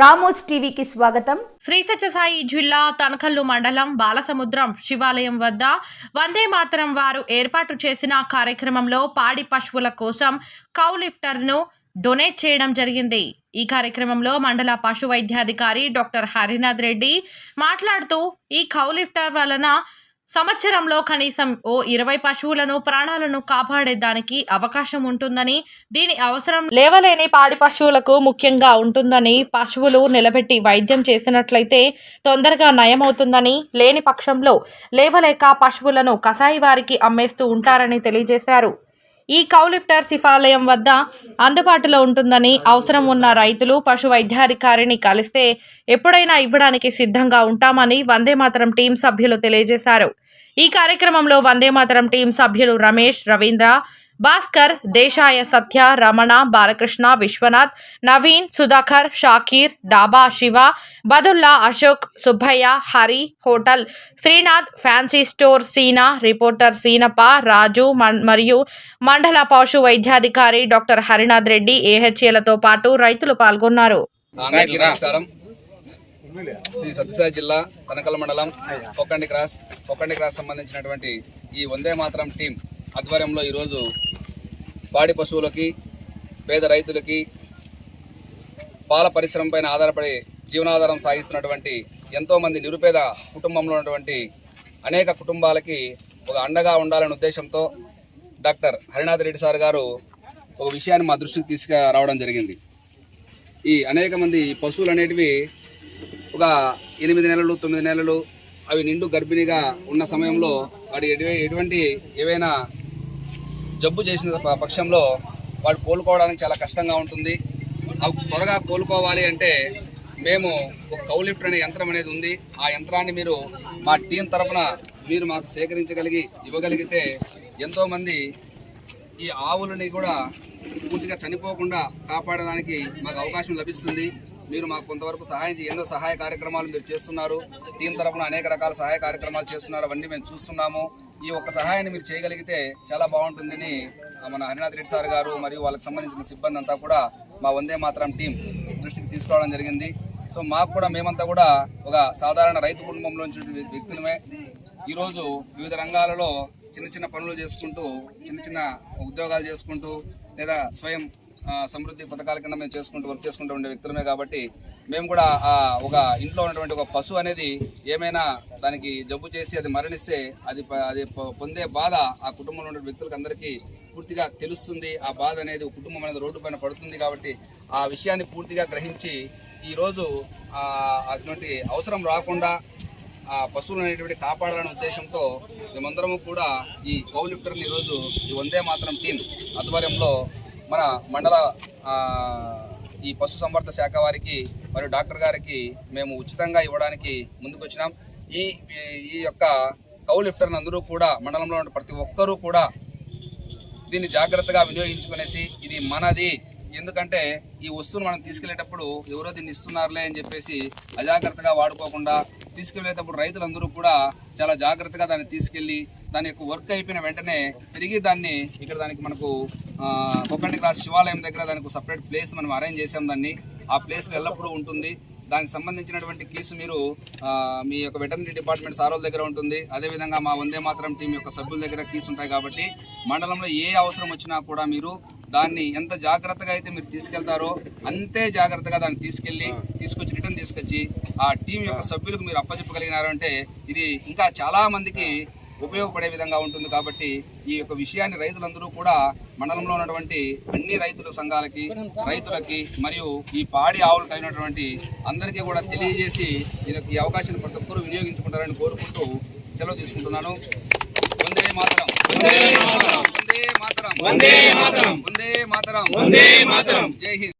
రామోజ్ టీవీకి స్వాగతం. శ్రీ సత్యసాయి జిల్లా తనకల్లు మండలం బాలసముద్రం శివాలయం వద్ద వందే మాతరం వారు ఏర్పాటు చేసిన కార్యక్రమంలో పాడి పశువుల కోసం కౌలిఫ్టర్ను డొనేట్ చేయడం జరిగింది. ఈ కార్యక్రమంలో మండల పశు వైద్యాధికారి డాక్టర్ హరినాథ్ రెడ్డి మాట్లాడుతూ ఈ కౌలిఫ్టర్ వలన సంవత్సరంలో కనీసం ఓ ఇరవై పశువులను ప్రాణాలను కాపాడేదానికి అవకాశం ఉంటుందని దీని అవసరం లేవలేని పాడి పశువులకు ముఖ్యంగా ఉంటుందని పశువులు నిలబెట్టి వైద్యం చేసినట్లయితే తొందరగా నయమవుతుందని లేని పక్షంలో లేవలేక పశువులను కసాయి వారికి అమ్మేస్తూ ఉంటారని తెలియజేశారు. ఈ కౌలిఫ్టర్ శివాలయం వద్ద అందుబాటులో ఉంటుందని అవసరం ఉన్న రైతులు పశు వైద్యాధికారిని కలిస్తే ఎప్పుడైనా ఇవ్వడానికి సిద్ధంగా ఉంటామని వందే మాతరం టీం సభ్యులు తెలియజేశారు. ఈ కార్యక్రమంలో వందే మాతరం టీం సభ్యులు రమేష్ రవీంద్ర భాస్కర్ దేశాయ సత్య Ramana Balakrishna Vishwanath Naveen Sudhakar Shakir Dhaba Shiva Badulla Ashok Subbaiah Hari hotel Srinath fancy store Seena reporter Seenappa Raju మరియు మండల పశు వైద్యాధికారి డాక్టర్ హరినాథ్ రెడ్డి ఏహెచ్ఏలతో పాటు రైతులు పాల్గొన్నారు. నమస్కారం. శ్రీ సత్యసాయి జిల్లా కనకల మండలం ఒక్కండి క్రాస్ ఒక్కండి క్రాస్ సంబంధించినటువంటి ఈ వందే మాత్రం టీం ఆధ్వర్యంలో ఈరోజు పాడి పశువులకి పేద రైతులకి పాల పరిశ్రమ పైన ఆధారపడి జీవనాధారం సాగిస్తున్నటువంటి ఎంతోమంది నిరుపేద కుటుంబంలో ఉన్నటువంటి అనేక కుటుంబాలకి ఒక అండగా ఉండాలనే ఉద్దేశంతో డాక్టర్ హరినాథ్ రెడ్డి సార్ గారు ఒక విషయాన్ని మా దృష్టికి తీసుకురావడం జరిగింది. ఈ అనేక మంది పశువులు అనేటివి ఒక ఎనిమిది నెలలు తొమ్మిది నెలలు అవి నిండు గర్భిణిగా ఉన్న సమయంలో వాడి ఎటువంటి ఏవైనా జబ్బు చేసిన పక్షంలో వాడు కోలుకోవడానికి చాలా కష్టంగా ఉంటుంది. అవి త్వరగా కోలుకోవాలి అంటే మేము ఒక కౌలిఫ్ట్ అనే యంత్రం అనేది ఉంది. ఆ యంత్రాన్ని మీరు మా టీం తరపున మీరు మాకు సేకరించగలిగి ఇవ్వగలిగితే ఎంతోమంది ఈ ఆవులని కూడా పూర్తిగా చనిపోకుండా కాపాడడానికి మాకు అవకాశం లభిస్తుంది. మీరు మాకు కొంతవరకు సహాయం ఎన్నో సహాయ కార్యక్రమాలు మీరు చేస్తున్నారు. టీం తరఫున అనేక రకాల సహాయ కార్యక్రమాలు చేస్తున్నారు. అవన్నీ మేము చూస్తున్నాము. ఈ ఒక్క సహాయాన్ని మీరు చేయగలిగితే చాలా బాగుంటుందని మన హరినాథ్ రెడ్డి సార్ గారు మరియు వాళ్ళకి సంబంధించిన సిబ్బంది అంతా కూడా మా వందే మాత్రం టీం దృష్టికి తీసుకురావడం జరిగింది. సో మాకు కూడా మేమంతా కూడా ఒక సాధారణ రైతు కుటుంబంలో వ్యక్తులమే. ఈరోజు వివిధ రంగాలలో చిన్న చిన్న పనులు చేసుకుంటూ చిన్న చిన్న ఉద్యోగాలు చేసుకుంటూ లేదా స్వయం సమృద్ధి పథకాల కింద మేము చేసుకుంటూ వర్క్ చేసుకుంటూ ఉండే వ్యక్తులమే కాబట్టి మేము కూడా ఒక ఇంట్లో ఉన్నటువంటి ఒక పశువు అనేది ఏమైనా దానికి జబ్బు చేసి అది మరణిస్తే అది ప- అది పొ- పొందే బాధ ఆ కుటుంబంలో ఉన్న వ్యక్తులకు అందరికీ పూర్తిగా తెలుస్తుంది. ఆ బాధ అనేది కుటుంబం అనేది రోడ్డు పైన పడుతుంది కాబట్టి ఆ విషయాన్ని పూర్తిగా గ్రహించి ఈరోజు అటువంటి అవసరం రాకుండా ఆ పశువులు అనేటువంటి కాపాడాలనే ఉద్దేశంతో మేమందరము కూడా ఈ కౌలిఫ్టర్ని ఈరోజు ఈ వందే మాత్రం టీం ఆధ్వర్యంలో మన మండల ఈ పశు సంవర్ధ శాఖ వారికి మరియు డాక్టర్ గారికి మేము ఉచితంగా ఇవ్వడానికి ముందుకొచ్చినాం. ఈ ఈ యొక్క కౌలిఫ్టర్ని అందరూ కూడా మండలంలో ఉన్న ప్రతి ఒక్కరూ కూడా దీన్ని జాగ్రత్తగా వినియోగించుకునేసి ఇది మనది. ఎందుకంటే ఈ వస్తువును మనం తీసుకెళ్ళేటప్పుడు ఎవరో దీన్ని ఇస్తున్నారులే అని చెప్పేసి అజాగ్రత్తగా వాడుకోకుండా తీసుకువెళ్ళేటప్పుడు రైతులందరూ కూడా చాలా జాగ్రత్తగా దాన్ని తీసుకెళ్ళి దాని యొక్క వర్క్ అయిపోయిన వెంటనే తిరిగి దాన్ని ఇక్కడ దానికి మనకు కొక్కటి క్లాస్ శివాలయం దగ్గర దానికి సపరేట్ ప్లేస్ మనం అరేంజ్ చేసాం దాన్ని. ఆ ప్లేస్ ఎల్లప్పుడూ ఉంటుంది. దానికి సంబంధించినటువంటి కీస్ మీరు మీ యొక్క వెటర్నరీ డిపార్ట్మెంట్ సారోల దగ్గర ఉంటుంది. అదేవిధంగా మా వందే మాత్రం టీం యొక్క సభ్యుల దగ్గర కీస్ ఉంటాయి కాబట్టి మండలంలో ఏ అవసరం వచ్చినా కూడా మీరు దాన్ని ఎంత జాగ్రత్తగా అయితే మీరు తీసుకెళ్తారో అంతే జాగ్రత్తగా దాన్ని తీసుకెళ్ళి తీసుకొచ్చి రిటర్న్ తీసుకొచ్చి ఆ టీం యొక్క సభ్యులకు మీరు అప్పచెప్పగలిగినారంటే ఇది ఇంకా చాలా మందికి ఉపయోగపడే విధంగా ఉంటుంది కాబట్టి ఈ యొక్క విషయాన్ని రైతులందరూ కూడా మండలంలో ఉన్నటువంటి అన్ని రైతుల సంఘాలకి రైతులకి మరియు ఈ పాడి ఆవులు కలిగినటువంటి అందరికీ కూడా తెలియజేసి ఈ అవకాశాన్ని ప్రతి ఒక్కరూ వినియోగించుకుంటారని కోరుకుంటూ సెలవు తీసుకుంటున్నాను. మాతరం. వందే మాతరం. వందే మాతరం. వందే మాతరం. వందే మాతరం. జై హింద్.